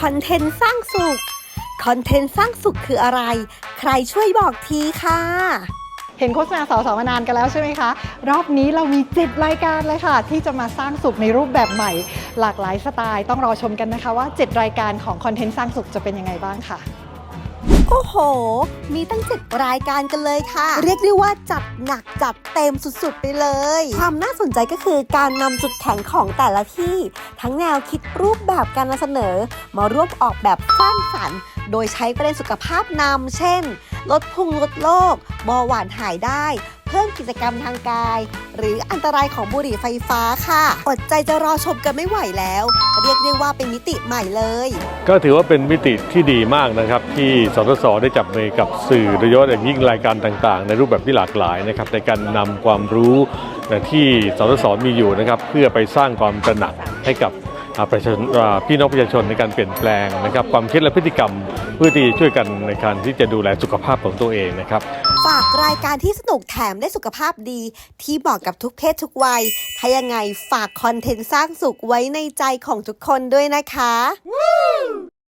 คอนเทนต์สร้างสุข คอนเทนต์สร้างสุขคืออะไร ใครช่วยบอกทีค่ะ เห็นโฆษณาสาวสาวมานานกันแล้วใช่ไหมคะ รอบนี้เรามีจิตรายการเลยค่ะ ที่จะมาสร้างสุขในรูปแบบใหม่ หลากหลายสไตล์ต้องรอชมกันนะคะว่า 7 รายการของคอนเทนต์สร้างสุขจะเป็นยังไงบ้างค่ะ โอ้โห มีตั้งเจ็ดรายการกันเลยค่ะ เรียกได้ว่าจัดหนักจัดเต็มสุดๆไปเลย ความน่าสนใจก็คือการนำจุดแข็งของแต่ละที่ ทั้งแนวคิดรูปแบบการนำเสนอ มารวบออกแบบสร้างสรรค์ โดยใช้ประเด็นสุขภาพนำเช่น ลดพุงลดโรคเบาหวานหายได้ เพิ่มกิจกรรมทางกาย หรืออันตรายของบุหรี่ไฟฟ้าค่ะ อดใจจะรอชมกันไม่ไหวแล้ว เรียกได้ว่าเป็นมิติใหม่เลย ก็ถือว่าเป็นมิติที่ดีมากนะครับ ที่สสสได้จับมือกับสื่อโดยเฉพาะอย่างยิ่งรายการต่างๆ ในรูปแบบที่หลากหลายนะครับในการนำความรู้ที่สสสมีอยู่นะครับเพื่อไปสร้างความตระหนักให้กับประชาชนพี่น้องประชาชนในการเปลี่ยนแปลงนะครับความคิดและพฤติกรรม เพื่อที่จะช่วยกันในการที่จะดูแลสุขภาพของตัวเองนะครับ ฝากรายการที่สนุกแถมได้สุขภาพดี ที่เหมาะกับทุกเพศทุกวัย ถ้ายังไงฝากคอนเทนต์สร้างสุขไว้ในใจของทุกคนด้วยนะคะ